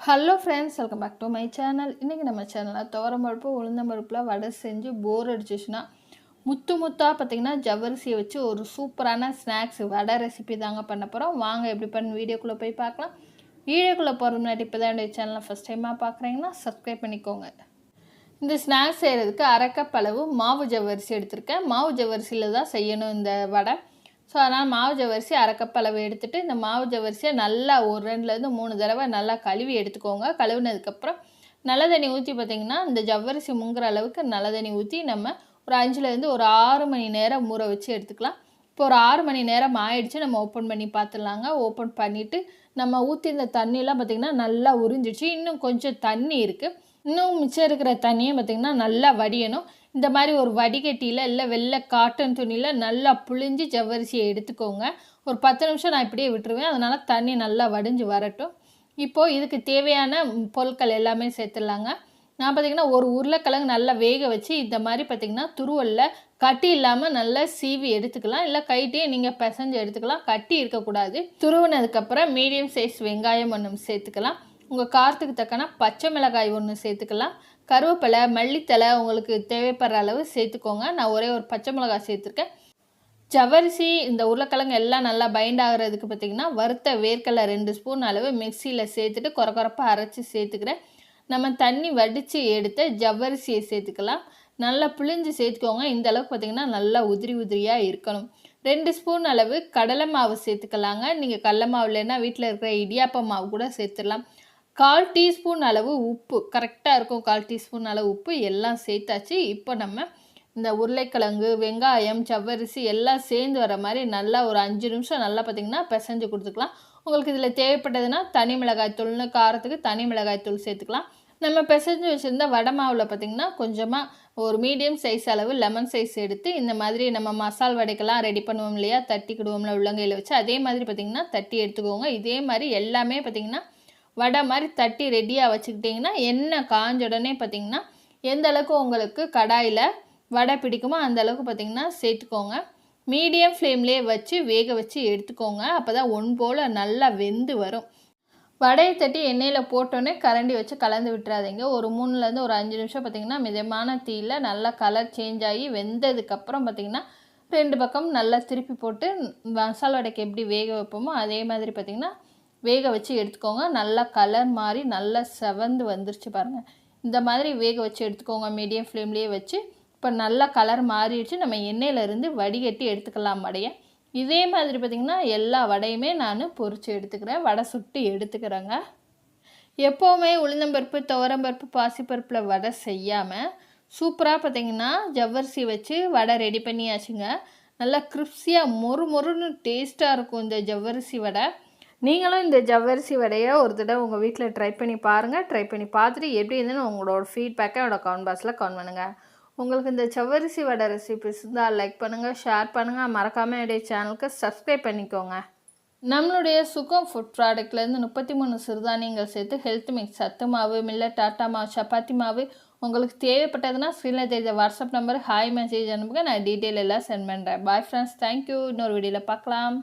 Hello friends welcome back to my channel இன்றைக்கி நம்ம சேனலில் துவரம்பருப்பு உளுந்தம்பருப்பில் வடை செஞ்சு போர் அடிச்சிச்சுன்னா முத்து முத்தாக பார்த்திங்கன்னா ஜவ்வரிசியை வச்சு ஒரு சூப்பரான ஸ்நாக்ஸ் வடை ரெசிபி தாங்க பண்ண போகிறோம் வாங்க எப்படி பண்ண வீடியோக்குள்ளே போய் பார்க்கலாம். வீடியோக்குள்ளே போகிற முன்னாடி இப்போ தான் என்னுடைய சேனலை ஃபஸ்ட் டைமாக பார்க்குறீங்கன்னா சப்ஸ்கிரைப் பண்ணிக்கோங்க. இந்த ஸ்நாக்ஸ் செய்கிறதுக்கு அரைக்கப்பளவு மாவு ஜவ்வரிசி எடுத்திருக்கேன். மாவு ஜவ்வரிசியில் தான் செய்யணும் இந்த வடை. ஸோ அதனால் மாவு ஜவரிசி அரை அளவு எடுத்துகிட்டு இந்த மாவு ஜவரிசியை நல்லா ஒரு ரெண்டுலேருந்து மூணு தடவை நல்லா கழுவி எடுத்துக்கோங்க. கழுவினதுக்கப்புறம் நல்ல தண்ணி ஊற்றி பார்த்திங்கன்னா இந்த ஜவ்வரிசி முங்குற அளவுக்கு நல்ல தண்ணி ஊற்றி நம்ம ஒரு அஞ்சுலேருந்து ஒரு ஆறு மணி நேரம் ஊற வச்சு எடுத்துக்கலாம். இப்போ ஒரு ஆறு மணி நேரம் ஆயிடுச்சு நம்ம ஓப்பன் பண்ணி பார்த்துடலாங்க ஓப்பன் பண்ணிவிட்டு நம்ம ஊற்றி இந்த தண்ணியெலாம் பார்த்திங்கன்னா நல்லா உறிஞ்சிச்சு இன்னும் கொஞ்சம் தண்ணி இருக்குது இன்னும் மிச்சம் இருக்கிற தண்ணியை பார்த்திங்கன்னா நல்லா வடியணும். இந்த மாதிரி ஒரு வடிகட்டியில் இல்லை வெள்ளை காட்டன் துணியில் நல்லா புழிஞ்சு ஜவ்வரிசியை எடுத்துக்கோங்க. ஒரு பத்து நிமிஷம் நான் இப்படியே விட்டுருவேன். அதனால் தண்ணி நல்லா வடிஞ்சு வரட்டும். இப்போது இதுக்கு தேவையான பொருட்கள் எல்லாமே சேர்த்துடலாங்க. நான் பார்த்திங்கன்னா ஒரு உருளைக்கிழங்கு நல்லா வேக வச்சு இந்த மாதிரி பார்த்திங்கன்னா துருவலில் கட்டி இல்லாமல் நல்லா சீவி எடுத்துக்கலாம். இல்லை கைட்டே நீங்கள் பிசைஞ்சு எடுத்துக்கலாம். கட்டி இருக்கக்கூடாது. துருவினதுக்கப்புறம் மீடியம் சைஸ் வெங்காயம் ஒன்றும் சேர்த்துக்கலாம். உங்கள் காரத்துக்கு தக்கன பச்சை மிளகாய் ஒன்று சேர்த்துக்கலாம். கருவேப்பிலை மல்லித்தலை உங்களுக்கு தேவைப்படுற அளவு சேர்த்துக்கோங்க. நான் ஒரே ஒரு பச்சை மிளகாய் சேர்த்துருக்கேன். ஜவரிசி இந்த உருளைக்கிழங்கு எல்லாம் நல்லா பைண்ட் ஆகிறதுக்கு பார்த்திங்கன்னா வறுத்த வேர்க்கடலை ரெண்டு ஸ்பூன் அளவு மிக்சியில் சேர்த்துட்டு குறை குறைப்பாக அரைச்சி சேர்த்துக்கிறேன். நம்ம தண்ணி வடித்து எடுத்து ஜவ்வரிசியை சேர்த்துக்கலாம். நல்லா புளிஞ்சு சேர்த்துக்கோங்க. இந்த அளவுக்கு பார்த்திங்கன்னா நல்லா உதிரி உதிரியாக இருக்கணும். ரெண்டு ஸ்பூன் அளவு கடலை மாவு சேர்த்துக்கலாங்க. நீங்கள் கடல மாவு இல்லைன்னா வீட்டில் இருக்கிற இடியாப்ப மாவு கூட சேர்த்துடலாம். கால் டீஸ்பூன் அளவு உப்பு கரெக்டாக இருக்கும் கால் டீஸ்பூன் அளவு உப்பு எல்லாம் சேர்த்தாச்சு. இப்போ நம்ம இந்த உருளைக்கிழங்கு வெங்காயம் சவ்வரிசி எல்லாம் சேர்ந்து வர மாதிரி நல்லா ஒரு அஞ்சு நிமிஷம் நல்லா பார்த்திங்கன்னா பிசைஞ்சு கொடுத்துக்கலாம். உங்களுக்கு இதில் தேவைப்பட்டதுன்னா தனி மிளகாய் தூள்னு காரத்துக்கு தனி மிளகாய் தூள் சேர்த்துக்கலாம். நம்ம பிசைஞ்சு வச்சுருந்த வடை மாவில் பார்த்திங்கன்னா கொஞ்சமாக ஒரு மீடியம் சைஸ் அளவு லெமன் சைஸ் எடுத்து இந்த மாதிரி நம்ம மசால் வடைக்கெல்லாம் ரெடி பண்ணுவோம் இல்லையா தட்டிக்கிடுவோம்ல உள்ளங்கையில் வச்சு அதே மாதிரி பார்த்திங்கன்னா தட்டி எடுத்துக்கோங்க. இதே மாதிரி எல்லாமே பார்த்திங்கன்னா வடை மாதிரி தட்டி ரெடியாக வச்சுக்கிட்டிங்கன்னா எண்ணெய் காஞ்ச உடனே பார்த்திங்கன்னா எந்த அளவுக்கு உங்களுக்கு கடாயில் வடை பிடிக்குமோ அந்த அளவுக்கு பார்த்திங்கன்னா சேர்த்துக்கோங்க. மீடியம் ஃப்ளேம்லேயே வச்சு வேக வச்சு எடுத்துக்கோங்க. அப்போ தான் ஒன் போல் நல்லா வெந்து வரும். வடையை தட்டி எண்ணெயில் போட்டோன்னே கரண்டி வச்சு கலந்து விட்டுறாதீங்க. ஒரு மூணுலேருந்து ஒரு அஞ்சு நிமிஷம் பார்த்திங்கன்னா மிதமான தீயில் நல்லா கலர் சேஞ்ச் ஆகி வெந்ததுக்கப்புறம் பார்த்திங்கன்னா ரெண்டு பக்கம் நல்லா திருப்பி போட்டு மசாலா வடைக்கு எப்படி வேக வைப்போமோ அதே மாதிரி பார்த்திங்கன்னா வேக வச்சு எடுத்துக்கோங்க. நல்லா கலர் மாதிரி நல்லா செவந்து வந்துருச்சு பாருங்கள் இந்த மாதிரி வேக வச்சு எடுத்துக்கோங்க. மீடியம் ஃப்ளேம்லேயே வச்சு. இப்போ நல்லா கலர் மாறிடுச்சு. நம்ம எண்ணெயிலேருந்து வடிகட்டி எடுத்துக்கலாம் வடையை இதே மாதிரி பார்த்திங்கன்னா எல்லா வடையுமே நான் பொறிச்சு எடுத்துக்கிறேன். வடை சுட்டு எடுத்துக்கிறேங்க. எப்போவுமே உளுந்தம்பருப்பு துவரம்பருப்பு பாசிப்பருப்பில் வடை செய்யாமல் சூப்பராக பார்த்திங்கன்னா ஜவ்வரிசி வச்சு வடை ரெடி பண்ணியாச்சுங்க. நல்லா கிறிப்ஸியாக மொறு மொறுன்னு டேஸ்ட்டாக இருக்கும் இந்த ஜவ்வரிசி வடை. நீங்களும் இந்த ஜவ்வரிசி வடையை ஒரு தடவை உங்கள் வீட்டில் ட்ரை பண்ணி பாருங்கள் ட்ரை பண்ணி பார்த்துட்டு எப்படி இருந்துன்னு உங்களோட ஃபீட்பேக்கை என்னோடய கமெண்ட் பாக்ஸில் கமெண்ட் பண்ணுங்கள் உங்களுக்கு இந்த ஜவ்வரிசி வடை ரெசிபி இருந்தால் லைக் பண்ணுங்கள் ஷேர் பண்ணுங்கள் மறக்காமல் என்னுடைய சேனலுக்கு சப்ஸ்கிரைப் பண்ணிக்கோங்க. நம்மளுடைய சுகம் ஃபுட் ப்ராடக்ட்லேருந்து முப்பத்தி மூணு சிறுதானியங்கள் சேர்த்து ஹெல்த் மிக்ஸ் சத்து மாவு மில்ல டாட்டா மாவு சப்பாத்தி மாவு உங்களுக்கு தேவைப்பட்டதுன்னா ஸ்க்ரீனில் தெரிஞ்ச வாட்ஸ்அப் நம்பர் ஹாய் மெசேஜ் அனுப்புங்க. நான் டீட்டெயில் எல்லாம் சென்ட் பண்ணுறேன் பாய் ஃப்ரெண்ட்ஸ் தேங்க்யூ இன்னொரு வீடியோவில் பார்க்கலாம்.